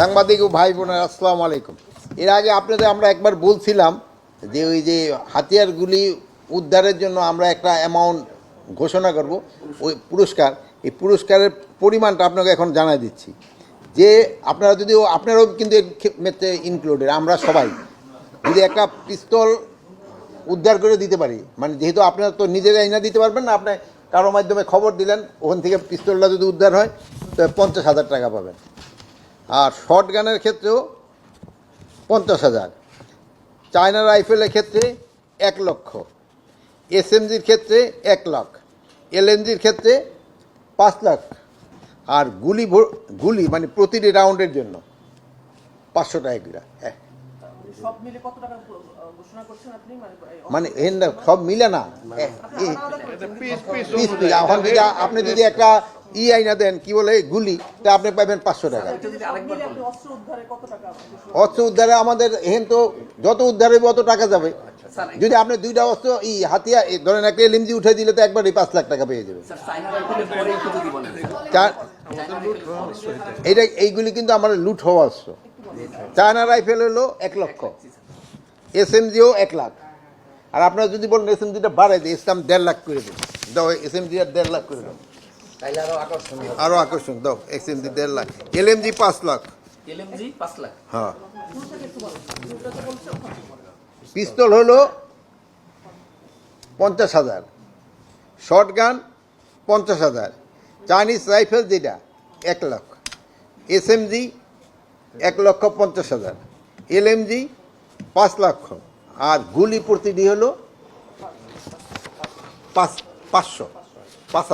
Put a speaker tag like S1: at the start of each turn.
S1: সাংবাদিক ও ভাই বোনের, আসসালামু আলাইকুম। এর আগে আপনাদের আমরা একবার বলছিলাম যে ওই যে হাতিয়ারগুলি উদ্ধারের জন্য আমরা একটা অ্যামাউন্ট ঘোষণা করব, ওই পুরস্কার। এই পুরস্কারের পরিমাণটা আপনাকে এখন জানাই দিচ্ছি। যে আপনারা যদি, আপনারাও কিন্তু ইনক্লুডেড আমরা সবাই। যদি একটা পিস্তল উদ্ধার করে দিতে পারি মানে যেহেতু আপনারা তো নিজেরাই না দিতে পারবেন না, আপনি কারোর মাধ্যমে খবর দিলেন, ওখান থেকে পিস্তলটা যদি উদ্ধার হয়, তো পঞ্চাশ হাজার টাকা পাবেন। আর শর্ট গানের ক্ষেত্রেও পঞ্চাশ হাজার। চায়না রাইফেলের ক্ষেত্রে এক লক্ষ। এসএমজির ক্ষেত্রে এক লাখ। এলএনজির ক্ষেত্রে পাঁচ লাখ। আর গুলি ভো- গুলি মানে প্রতিটি রাউন্ডের জন্য পাঁচশো টাকা হ্যাঁ।
S2: সব মিলে কত টাকা ঘো- ঘোষণা করছেন আপনি? মানে
S1: মানে সব মিলে না। আপনি যদি একটা ই আইনা দেন কি বলে গুলি তা আপনি পাবেন পাঁচশো টাকা।
S2: আপনি অস্ত্র উদ্ধারে কত টাকা ঘোষণা
S1: অস্ত্র উদ্ধারে আমাদের এখান তো যত উদ্ধার হইব অত টাকা যাবে। যদি আপনি দুইটা অস্ত্র ই হাতিয়া ধরেন একটা এলএমজি উঠে দিলে তো একবারই পাঁচ লাখ টাকা পেয়ে যাবে। এইটা এইগুলি কিন্তু আমার লুট হওয়া অস্ত্র। চায়না রাইফেল হলো এক লক্ষ। এসএমজিও এক লাখ। আর আপনারা যদি বলেন এসএমজিটা বাড়াই দিই ইসলাম দেড় লাখ করে দেবো। দাও এসএমজি আর দেড় লাখ করে দাও। আরও আকর্ষণ দাও এসএমজি দেড় লাখ। এলএমজি পাঁচ লাখ।
S3: এলএমজি পাঁচ লাখ।
S1: হ্যাঁ। পিস্তল হলো পঞ্চাশ হাজার। শর্ট গান পঞ্চাশ হাজার। চাইনিজ রাইফেল যেটা এক লাখ। এসএমজি এক লক্ষ পঞ্চাশ হাজার। এলএমজি পাঁচ লক্ষ। আর গুলি প্রতিটি হলো পাঁচ পাঁচশো।